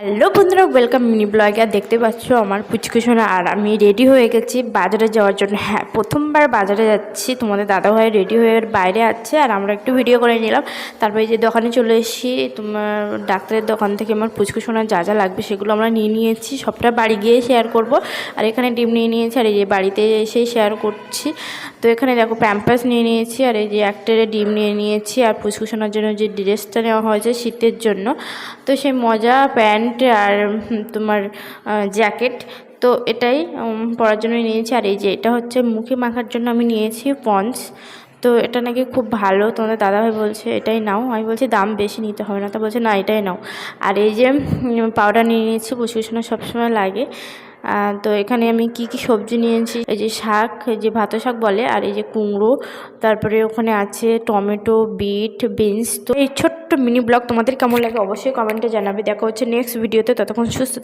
Hello বন্ধুরা welcome mini ব্লগে আর দেখতে পাচ্ছ আমার পুচকু সোনা। আর আমি রেডি হয়ে গেছি বাজারে যাওয়ার জন্য। হ্যাঁ প্রথমবার বাজারে যাচ্ছি। তোমাদের দাদাভাই রেডি হয়ে বাইরে আছে। আর আমরা একটু ভিডিও করে নিলাম। তারপরে যে দোকানে চলে এসেছি। তোমার ডাক্তারের দোকান থেকে আমার পুচকু সোনার যা যা লাগবে সেগুলো আমরা নিয়ে নিয়েছি। সবটা বাড়ি গিয়ে শেয়ার করব। আর এখানে ডিম নিয়ে নিয়েছি। আর এই যে বাড়িতে এসেই শেয়ার করছি। তো এখানে দেখো প্যাম্পাস নিয়ে নিয়েছি। আর এই যে একটারে ডিম নিয়ে নিয়েছি। আর পুচকু সোনার জন্য যে ড্রেসটা নেওয়া হয়েছে শীতের জন্য। তো সেই মজা, প্যান্ট আর তোমার জ্যাকেট। তো এটাই পরার জন্য নিয়েছি। আর এই যে এটা হচ্ছে মুখে মাখার জন্য আমি নিয়েছি পঞ্চ তো এটা নাকি খুব ভালো। তোমাদের দাদাভাই বলছে, এটাই নাও। আমি বলছি, দাম বেশি নিতে হবে না। তো বলছে, না, এটাই নাও। আর এই যে পাউডার নিয়ে নিয়েছি পুষ্কুসোনা সবসময় লাগে। তো এখানে আমি কি কি সবজি নিয়েছি? এই যে শাক যে ভাত শাক বলে, আর এই যে কুমড়ো, তারপরে ওখানে আছে টমেটো, বিট, বিনস। তো এই ছোট্ট মিনি ব্লগ তোমাদের কেমন লাগে অবশ্যই কমেন্টে জানাবে। দেখা হচ্ছে নেক্সট ভিডিওতে ততক্ষণ সুস্থ